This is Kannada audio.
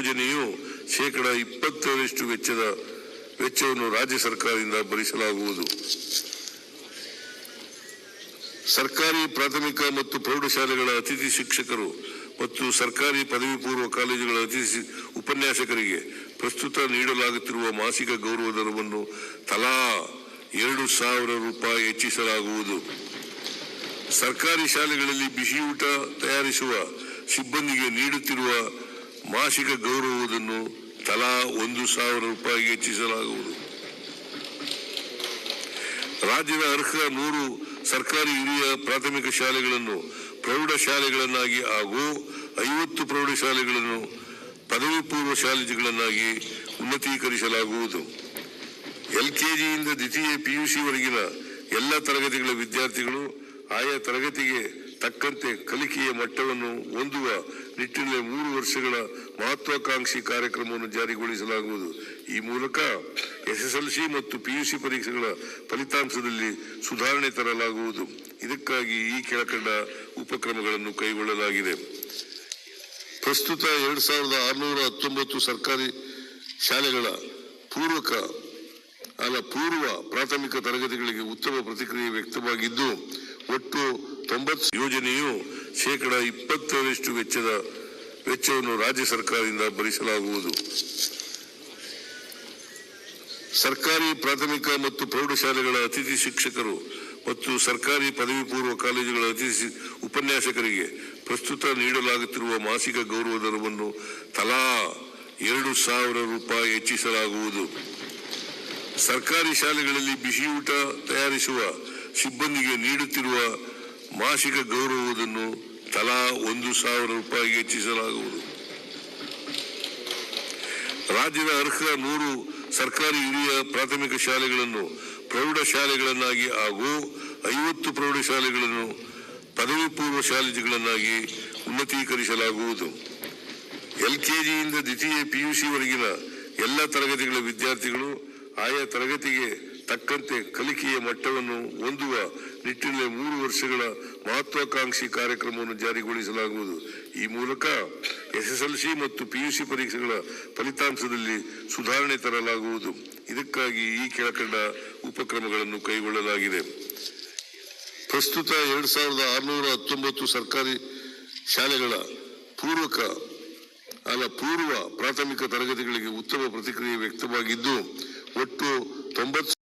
ಯೋಜನೆಯು ಶೇಕಡ ಇಪ್ಪತ್ತರಷ್ಟು ವೆಚ್ಚದ ವೆಚ್ಚವನ್ನು ರಾಜ್ಯ ಸರ್ಕಾರದಿಂದ ಭರಿಸಲಾಗುವುದು. ಸರ್ಕಾರಿ ಪ್ರಾಥಮಿಕ ಮತ್ತು ಪ್ರೌಢಶಾಲೆಗಳ ಅತಿಥಿ ಶಿಕ್ಷಕರು ಮತ್ತು ಸರ್ಕಾರಿ ಪದವಿ ಪೂರ್ವ ಕಾಲೇಜುಗಳ ಅತಿಥಿ ಉಪನ್ಯಾಸಕರಿಗೆ ಪ್ರಸ್ತುತ ನೀಡಲಾಗುತ್ತಿರುವ ಮಾಸಿಕ ಗೌರವ ದರವನ್ನು ತಲಾ ಎರಡು ಸಾವಿರ ರೂಪಾಯಿ ಹೆಚ್ಚಿಸಲಾಗುವುದು. ಸರ್ಕಾರಿ ಶಾಲೆಗಳಲ್ಲಿ ಬಿಸಿಯೂಟ ತಯಾರಿಸುವ ಸಿಬ್ಬಂದಿಗೆ ನೀಡುತ್ತಿರುವ ಮಾಸಿಕ ಗೌರವವನ್ನು ತಲಾ ಒಂದು ಸಾವಿರ ರೂಪಾಯಿಗೆ ಹೆಚ್ಚಿಸಲಾಗುವುದು. ರಾಜ್ಯದ ಅರ್ಹ ನೂರು ಸರ್ಕಾರಿ ಹಿರಿಯ ಪ್ರಾಥಮಿಕ ಶಾಲೆಗಳನ್ನು ಪ್ರೌಢಶಾಲೆಗಳನ್ನಾಗಿ ಹಾಗೂ ಐವತ್ತು ಪ್ರೌಢಶಾಲೆಗಳನ್ನು ಪದವಿ ಪೂರ್ವ ಶಾಲೆಗಳನ್ನಾಗಿ ಉನ್ನತೀಕರಿಸಲಾಗುವುದು. ಎಲ್ಕೆಜಿಯಿಂದ ದ್ವಿತೀಯ ಪಿಯುಸಿವರೆಗಿನ ಎಲ್ಲ ತರಗತಿಗಳ ವಿದ್ಯಾರ್ಥಿಗಳು ಆಯಾ ತರಗತಿಗೆ ತಕ್ಕಂತೆ ಕಲಿಕೆಯ ಮಟ್ಟವನ್ನು ಹೊಂದುವ ನಿಟ್ಟಿನಲ್ಲಿ ಮೂರು ವರ್ಷಗಳ ಮಹತ್ವಾಕಾಂಕ್ಷಿ ಕಾರ್ಯಕ್ರಮವನ್ನು ಜಾರಿಗೊಳಿಸಲಾಗುವುದು. ಈ ಮೂಲಕ ಎಸ್ಎಸ್ಎಲ್ಸಿ ಮತ್ತು ಪಿಯುಸಿ ಪರೀಕ್ಷೆಗಳ ಫಲಿತಾಂಶದಲ್ಲಿ ಸುಧಾರಣೆ ತರಲಾಗುವುದು. ಇದಕ್ಕಾಗಿ ಈ ಕೆಳಕಂಡ ಉಪಕ್ರಮಗಳನ್ನು ಕೈಗೊಳ್ಳಲಾಗಿದೆ. ಪ್ರಸ್ತುತ ಎರಡು ಸಾವಿರದ ಆರುನೂರ ಹತ್ತೊಂಬತ್ತು ಸರ್ಕಾರಿ ಶಾಲೆಗಳ ಪೂರ್ವಕ ಅಲ್ಲ, ಪೂರ್ವ ಪ್ರಾಥಮಿಕ ತರಗತಿಗಳಿಗೆ ಉತ್ತಮ ಪ್ರತಿಕ್ರಿಯೆ ವ್ಯಕ್ತವಾಗಿದ್ದು, ಒಟ್ಟು ತೊಂಬತ್ತು ಯೋಜನೆಯು ಶೇಕಡ ಇಪ್ಪತ್ತರಷ್ಟು ವೆಚ್ಚದ ವೆಚ್ಚವನ್ನು ರಾಜ್ಯ ಸರ್ಕಾರದಿಂದ ಭರಿಸಲಾಗುವುದು. ಸರ್ಕಾರಿ ಪ್ರಾಥಮಿಕ ಮತ್ತು ಪ್ರೌಢಶಾಲೆಗಳ ಅತಿಥಿ ಶಿಕ್ಷಕರು ಮತ್ತು ಸರ್ಕಾರಿ ಪದವಿ ಪೂರ್ವ ಕಾಲೇಜುಗಳ ಅತಿಥಿ ಉಪನ್ಯಾಸಕರಿಗೆ ಪ್ರಸ್ತುತ ನೀಡಲಾಗುತ್ತಿರುವ ಮಾಸಿಕ ಗೌರವ ದರವನ್ನು ತಲಾ ಎರಡು ಸಾವಿರ ರೂಪಾಯಿ ಹೆಚ್ಚಿಸಲಾಗುವುದು. ಸರ್ಕಾರಿ ಶಾಲೆಗಳಲ್ಲಿ ಬಿಸಿಯೂಟ ತಯಾರಿಸುವ ಸಿಬ್ಬಂದಿಗೆ ನೀಡುತ್ತಿರುವ ಮಾಸಿಕ ಗೌರವವನ್ನು ತಲಾ ಒಂದು ಸಾವಿರ ರೂಪಾಯಿಗೆ ಹೆಚ್ಚಿಸಲಾಗುವುದು. ರಾಜ್ಯದ ಅರ್ಹ ನೂರು ಸರ್ಕಾರಿ ಹಿರಿಯ ಪ್ರಾಥಮಿಕ ಶಾಲೆಗಳನ್ನು ಪ್ರೌಢಶಾಲೆಗಳನ್ನಾಗಿ ಹಾಗೂ ಐವತ್ತು ಪ್ರೌಢಶಾಲೆಗಳನ್ನು ಪದವಿ ಪೂರ್ವ ಶಾಲೆಗಳನ್ನಾಗಿ ಉನ್ನತೀಕರಿಸಲಾಗುವುದು. ಎಲ್ಕೆಜಿಯಿಂದ ದ್ವಿತೀಯ ಪಿಯುಸಿವರೆಗಿನ ಎಲ್ಲ ತರಗತಿಗಳ ವಿದ್ಯಾರ್ಥಿಗಳು ಆಯಾ ತರಗತಿಗೆ ತಕ್ಕಂತೆ ಕಲಿಕೆಯ ಮಟ್ಟವನ್ನು ಹೊಂದುವ ನಿಟ್ಟಿನಲ್ಲಿ ಮೂರು ವರ್ಷಗಳ ಮಹತ್ವಾಕಾಂಕ್ಷಿ ಕಾರ್ಯಕ್ರಮವನ್ನು ಜಾರಿಗೊಳಿಸಲಾಗುವುದು. ಈ ಮೂಲಕ ಎಸ್ಎಸ್ಎಲ್ಸಿ ಮತ್ತು ಪಿಯುಸಿ ಪರೀಕ್ಷೆಗಳ ಫಲಿತಾಂಶದಲ್ಲಿ ಸುಧಾರಣೆ ತರಲಾಗುವುದು. ಇದಕ್ಕಾಗಿ ಈ ಕೆಳಕಂಡ ಉಪಕ್ರಮಗಳನ್ನು ಕೈಗೊಳ್ಳಲಾಗಿದೆ. ಪ್ರಸ್ತುತ ಎರಡ್ ಸಾವಿರದ ಆರುನೂರ ಹತ್ತೊಂಬತ್ತು ಸರ್ಕಾರಿ ಶಾಲೆಗಳ ಪೂರ್ವಕ, ಅಲ್ಲ ಪೂರ್ವ ಪ್ರಾಥಮಿಕ ತರಗತಿಗಳಿಗೆ ಉತ್ತಮ ಪ್ರತಿಕ್ರಿಯೆ ವ್ಯಕ್ತವಾಗಿದ್ದು, ಒಟ್ಟು ತೊಂಬತ್ತು